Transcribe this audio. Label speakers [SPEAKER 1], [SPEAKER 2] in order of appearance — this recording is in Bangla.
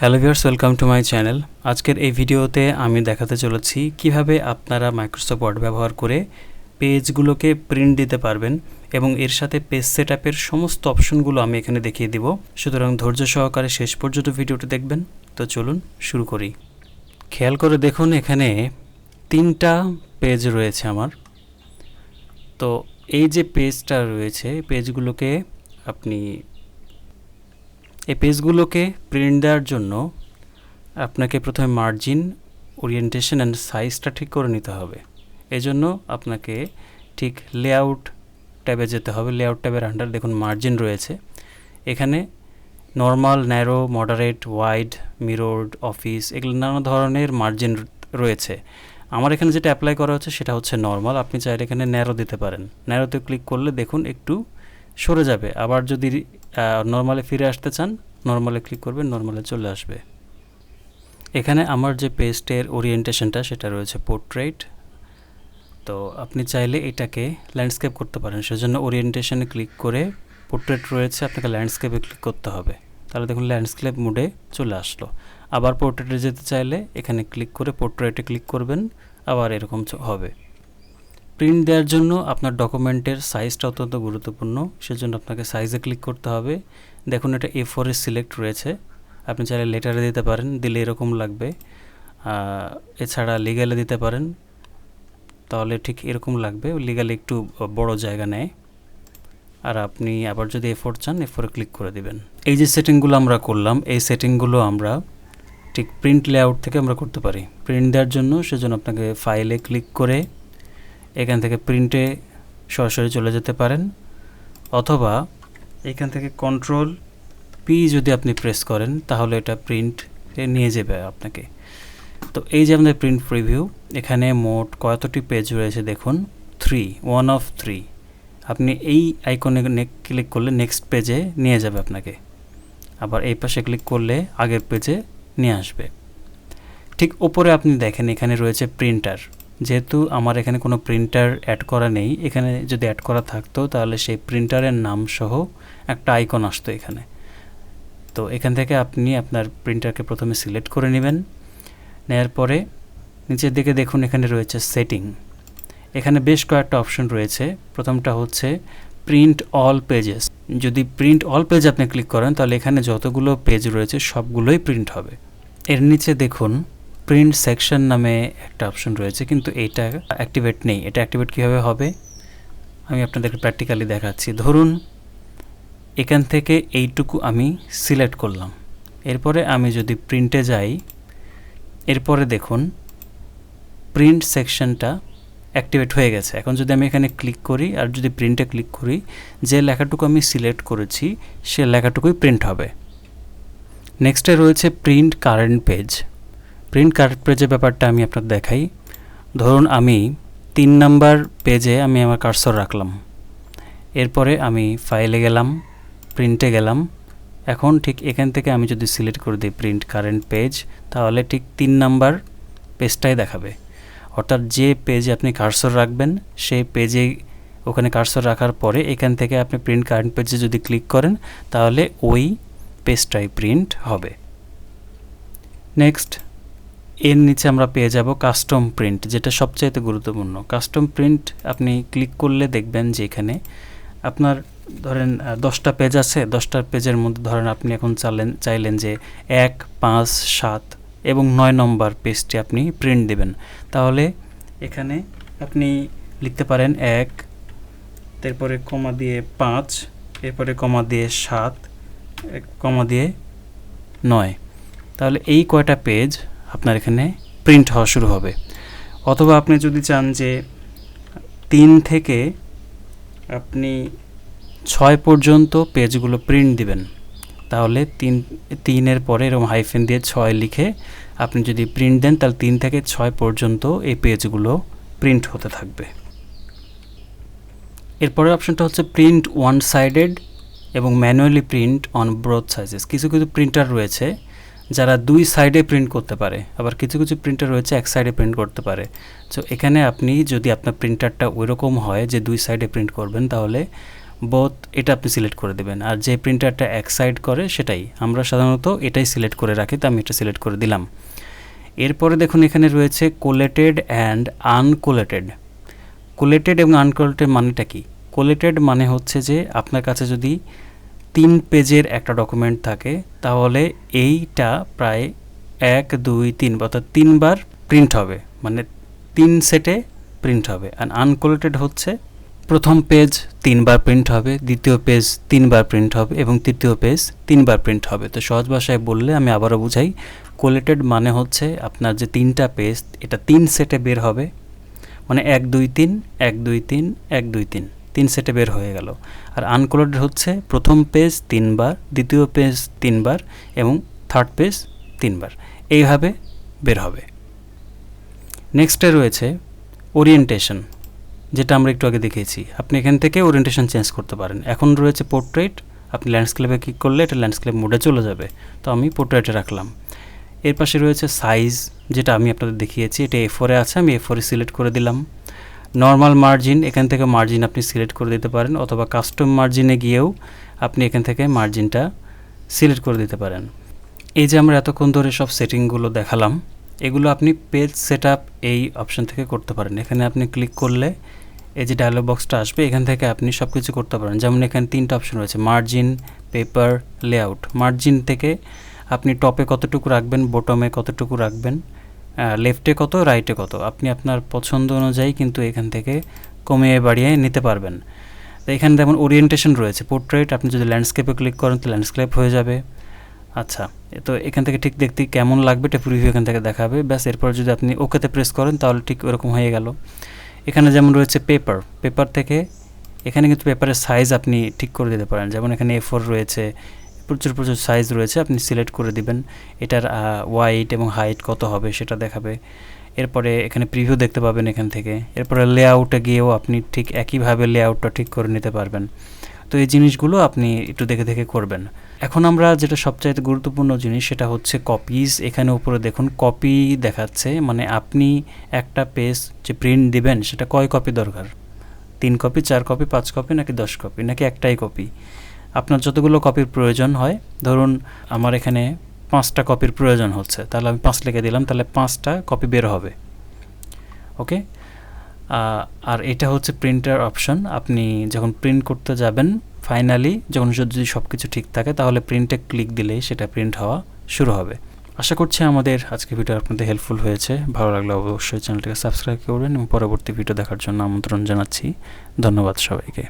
[SPEAKER 1] Hello viewers welcome to my channel আজকের এই ভিডিওতে আমি দেখাতে চলেছি কীভাবে আপনারা মাইক্রোসফট ওয়ার্ড ব্যবহার করে পেজগুলোকে প্রিন্ট দিতে পারবেন এবং এর সাথে পেজ সেট সমস্ত অপশনগুলো আমি এখানে দেখিয়ে দিব। সুতরাং ধৈর্য সহকারে শেষ পর্যন্ত ভিডিওটি দেখবেন। তো চলুন শুরু করি। খেয়াল করে দেখুন এখানে তিনটা পেজ রয়েছে আমার। তো এই যে পেজটা রয়েছে পেজগুলোকে আপনি এই পেজগুলোকে প্রিন্ট দেওয়ার জন্য আপনাকে প্রথমে মার্জিন ওরিয়েন্টেশন অ্যান্ড সাইজটা ঠিক করে নিতে হবে। এজন্য আপনাকে ঠিক লেআউট ট্যাবে যেতে হবে। লেআউট ট্যাবের আন্ডার দেখুন মার্জিন রয়েছে। এখানে normal narrow moderate wide mirrored office এগুলো নানা ধরনের মার্জিন রয়েছে। আমার এখানে যেটা অ্যাপ্লাই করা হচ্ছে সেটা হচ্ছে নর্মাল আপনি চাইলে এখানে ন্যারো দিতে পারেন। ন্যারোতে ক্লিক করলে দেখুন একটু সরে যাবে। আবার যদি নর্মালে ফিরে আসতে চান নর্মালে ক্লিক করবেন নর্মালে চলে আসবে। এখানে আমার যে পেস্টের ওরিয়েন্টেশনটা সেটা রয়েছে পোর্ট্রেট তো আপনি চাইলে এটাকে ল্যান্ডস্কেপ করতে পারেন, সেজন্য ওরিয়েন্টেশনে ক্লিক করে পোর্ট্রেট রয়েছে, আপনাকে ল্যান্ডস্কেপে ক্লিক করতে হবে। তাহলে দেখুন ল্যান্ডস্কেপ মুডে চলে আসলো। আবার পোর্ট্রেটে যেতে চাইলে এখানে ক্লিক করে পোর্ট্রেটে ক্লিক করবেন, আবার এরকম হবে। প্রিন্ট দেওয়ার জন্য আপনার ডকুমেন্টের সাইজটা অত্যন্ত গুরুত্বপূর্ণ, সেজন্য আপনাকে সাইজে ক্লিক করতে হবে। দেখুন, এটা এ ফোরে সিলেক্ট রয়েছে। আপনি চাইলে লেটারে দিতে পারেন, দিলে এরকম লাগবে। এছাড়া লিগালে দিতে পারেন, তাহলে ঠিক এরকম লাগবে। লিগালে একটু বড় জায়গা নেয়। আর আপনি আবার যদি এ ফোর চান এ ফোরে ক্লিক করে দিবেন। এই যে সেটিংগুলো আমরা করলাম, এই সেটিংগুলো আমরা ঠিক প্রিন্ট লেআউট থেকে আমরা করতে পারি। প্রিন্ট দেওয়ার জন্য, সেজন্য আপনাকে ফাইলে ক্লিক করে এখান থেকে প্রিন্টে সরাসরি চলে যেতে পারেন। অথবা এখান থেকে কন্ট্রোল পি যদি আপনি প্রেস করেন, তাহলে এটা প্রিন্ট নিয়ে যাবে আপনাকে। তো এই যে আমাদের প্রিন্ট প্রিভিউ এখানে মোট কতটি পেজ রয়েছে দেখুন। থ্রি ওয়ান অফ থ্রি আপনি এই আইকনে ক্লিক করলে নেক্সট পেজে নিয়ে যাবে আপনাকে। আবার এই পাশে ক্লিক করলে আগের পেজে নিয়ে আসবে। ঠিক ওপরে আপনি দেখেন এখানে রয়েছে প্রিন্টার যেহেতু আমার এখানে কোনো প্রিন্টার অ্যাড করা নেই, এখানে যদি অ্যাড করা থাকতো তাহলে সেই প্রিন্টারের নাম সহ একটা আইকন আসতো এখানে। তো এখান থেকে আপনি আপনার প্রিন্টারকে প্রথমে সিলেক্ট করে নেবেন, নেয়ার পরে নিচের দিকে দেখুন এখানে রয়েছে সেটিং এখানে বেশ কয়েকটা অপশন রয়েছে। প্রথমটা হচ্ছে প্রিন্ট অল পেজেস যদি প্রিন্ট অল পেজ আপনি ক্লিক করেন তাহলে এখানে যতগুলো পেজ রয়েছে সবগুলোই প্রিন্ট হবে। এর নিচে দেখুন প্রিন্ট সেকশন নামে একটা অপশন রয়েছে, কিন্তু এইটা অ্যাক্টিভেট নেই। এটা অ্যাক্টিভেট কীভাবে হবে? আমি আপনাদেরকে প্র্যাকটিক্যালি দেখাচ্ছি। ধরুন, এখান থেকে এইটুকু আমি সিলেক্ট করলাম। এরপরে আমি যদি প্রিন্টে যাই, এরপরে দেখুন প্রিন্ট সেকশনটা অ্যাক্টিভেট হয়ে গেছে। এখন যদি আমি এখানে ক্লিক করি আর যদি প্রিন্টে ক্লিক করি, যে লেখাটুকু আমি সিলেক্ট করেছি, সে লেখাটুকুই প্রিন্ট হবে। নেক্সটে রয়েছে print current page print current পেজের ব্যাপারটা আমি আপনার দেখাই। ধরুন আমি তিন নাম্বার পেজে আমি আমার কার্সর রাখলাম। এরপরে আমি ফাইলে গেলাম, প্রিন্টে গেলাম। এখন ঠিক এখান থেকে আমি যদি সিলেক্ট করে দিই প্রিন্ট কারেন্ট পেজ, তাহলে ঠিক তিন নাম্বার পেজটাই দেখাবে। অর্থাৎ যে পেজে আপনি কার্সর রাখবেন, সেই পেজে ওখানে কার্সর রাখার পরে এখান থেকে আপনি প্রিন্ট কারেন্ট পেজে যদি ক্লিক করেন, তাহলে ওই পেজটাই প্রিন্ট হবে। নেক্সট। এর নিচে আমরা পেয়ে যাব কাস্টম প্রিন্ট যেটা সবচাইতে গুরুত্বপূর্ণ। কাস্টম প্রিন্ট আপনি ক্লিক করলে দেখবেন যে এখানে আপনার ধরেন দশটা পেজ আছে দশটার পেজের মধ্যে ধরেন আপনি এখন চালেন, চাইলেন যে এক, পাঁচ, সাত এবং নয় নম্বর পেজটি আপনি প্রিন্ট দেবেন। তাহলে এখানে আপনি লিখতে পারেন এক, তারপরে কমা দিয়ে পাঁচ, এরপরে কমা দিয়ে সাত কমা দিয়ে নয়। তাহলে এই কয়টা পেজ আপনার এখানে প্রিন্ট হওয়া শুরু হবে। অথবা আপনি যদি চান যে তিন থেকে আপনি ছয় পর্যন্ত পেজগুলো প্রিন্ট দিবেন, তাহলে তিন, তিনের পরে এরকম হাইফেন দিয়ে ছয় লিখে আপনি যদি প্রিন্ট দেন, তাহলে তিন থেকে ছয় পর্যন্ত এই পেজগুলো প্রিন্ট হতে থাকবে। এরপরের অপশনটা হচ্ছে প্রিন্ট ওয়ান সাইডেড এবং ম্যানুয়ালি প্রিন্ট অন ব্রোথ সাইজেস কিছু কিছু প্রিন্টার রয়েছে যারা দুই সাইডে প্রিন্ট করতে পারে, আবার কিছু কিছু প্রিন্টার রয়েছে এক সাইডে প্রিন্ট করতে পারে। সো এখানে আপনি যদি আপনার প্রিন্টারটা ওইরকম হয় যে দুই সাইডে প্রিন্ট করবেন, তাহলে বোথ এটা আপনি সিলেক্ট করে দেবেন। আর যে প্রিন্টারটা এক সাইড করে, সেটাই। আমরা সাধারণত এটাই সিলেক্ট করে রাখি, তো আমি এটা সিলেক্ট করে দিলাম। এরপরে দেখুন, এখানে রয়েছে কোলেটেড অ্যান্ড আনকোলেটেড কোলেটেড এবং আনকোলেটেড মানেটা কি? কোলেটেড মানে হচ্ছে যে আপনার কাছে যদি তিন পেজের একটা ডকুমেন্ট থাকে, তাহলে এইটা প্রায় এক, দুই, তিন, অর্থাৎ তিনবার প্রিন্ট হবে। মানে তিন সেটে প্রিন্ট হবে। আর আনকোলেটেড হচ্ছে, প্রথম পেজ তিনবার প্রিন্ট হবে, দ্বিতীয় পেজ তিনবার প্রিন্ট হবে, এবং তৃতীয় পেজ তিনবার প্রিন্ট হবে। তো সহজ ভাষায় বললে আমি আবারও বুঝাই কোলেটেড মানে হচ্ছে আপনার যে তিনটা পেজ এটা তিন সেটে বের হবে। মানে এক, দুই, তিন, এক, দুই, তিন, এক, দুই, তিন। তিন সেটে বের হয়ে গেল। আর আনকোলেটেড হচ্ছে প্রথম পেজ তিনবার, দ্বিতীয় পেজ তিনবার এবং থার্ড পেজ তিনবার। এইভাবে বের হবে। নেক্সটে রয়েছে ওরিয়েন্টেশন, যেটা আমরা একটু আগে দেখেছি। আপনি এখান থেকে ওরিয়েন্টেশন চেঞ্জ করতে পারেন। এখন রয়েছে পোর্ট্রেট। আপনি ল্যান্ডস্কেপে ক্লিক করলে এটা ল্যান্ডস্কেপ মোডে চলে যাবে। তো আমি পোর্ট্রেটে রাখলাম। এর পাশে রয়েছে সাইজ, যেটা আমি আপনাদের দেখিয়েছি। এটা এ ফোরে আছে, আমি এ ফোরে সিলেক্ট করে দিলাম। নর্মাল মার্জিন এখান থেকে মার্জিন আপনি সিলেক্ট করে দিতে পারেন, অথবা কাস্টম মার্জিনে গিয়েও আপনি এখান থেকে মার্জিনটা সিলেক্ট করে দিতে পারেন। এই যে আমরা এতক্ষণ ধরে সব সেটিংগুলো দেখালাম, এগুলো আপনি পেজ সেট এই অপশন থেকে করতে পারেন। এখানে আপনি ক্লিক করলে এই যে ডায়লগ বক্সটা আসবে, এখান থেকে আপনি সব কিছু করতে পারেন। যেমন এখানে তিনটা অপশন রয়েছে মার্জিন পেপার লেআউট মার্জিন থেকে আপনি টপে কতটুকু রাখবেন বটমে কতটুকু রাখবেন লেফটে কত রাইটে কত? আপনি আপনার পছন্দ অনুযায়ী কিন্তু এখান থেকে কমিয়ে বাড়িয়ে নিতে পারবেন। তো এখানে যেমন ওরিয়েন্টেশন রয়েছে পোর্ট্রেট আপনি যদি ল্যান্ডস্কেপে ক্লিক করেন, তো ল্যান্ডস্কেপ হয়ে যাবে। আচ্ছা তো এখান থেকে ঠিক দেখতে কেমন লাগবে এটা প্রিভিউ এখান থেকে দেখাবে। ব্যাস, এরপর যদি আপনি ওকেতে প্রেস করেন, তাহলে ঠিক ওরকম হয়ে গেল। এখানে যেমন রয়েছে পেপার পেপার থেকে এখানে কিন্তু পেপারের সাইজ আপনি ঠিক করে দিতে পারেন। যেমন এখানে এ ফোর রয়েছে প্রচুর প্রচুর সাইজ রয়েছে, আপনি সিলেক্ট করে দিবেন। এটার ওয়াইট এবং হাইট কত হবে সেটা দেখাবে। এরপরে এখানে প্রিভিউ দেখতে পাবেন এখান থেকে। এরপরে লেআউটে গিয়েও আপনি ঠিক একইভাবে লেআউটটা ঠিক করে নিতে পারবেন। তো এই জিনিসগুলো আপনি একটু দেখে দেখে করবেন। এখন আমরা যেটা সবচাইতে গুরুত্বপূর্ণ জিনিস সেটা হচ্ছে কপিজ এখানে উপরে দেখুন কপি দেখাচ্ছে মানে আপনি একটা পেজ যে প্রিন্ট দিবেন, সেটা কয় কপি দরকার? তিন কপি চার কপি পাঁচ কপি নাকি দশ কপি নাকি একটাই কপি আপনার যতগুলো কপির প্রয়োজন হয়, ধরুন আমার এখানে পাঁচটা কপির প্রয়োজন হচ্ছে, তাহলে আমি পাঁচ লিখে দিলাম, তাহলে পাঁচটা কপি বের হবে। ওকে আর এটা হচ্ছে প্রিন্টার অপশন আপনি যখন প্রিন্ট করতে যাবেন ফাইনালি যখন যদি সব কিছু ঠিক থাকে, তাহলে প্রিন্টে ক্লিক দিলেই সেটা প্রিন্ট হওয়া শুরু হবে। আশা করছি আমাদের আজকে ভিডিও আপনাদের হেল্পফুল হয়েছে, ভালো লাগলে অবশ্যই চ্যানেলটিকে সাবস্ক্রাইব করবেন এবং পরবর্তী ভিডিও দেখার জন্য আমন্ত্রণ জানাচ্ছি। ধন্যবাদ সবাইকে।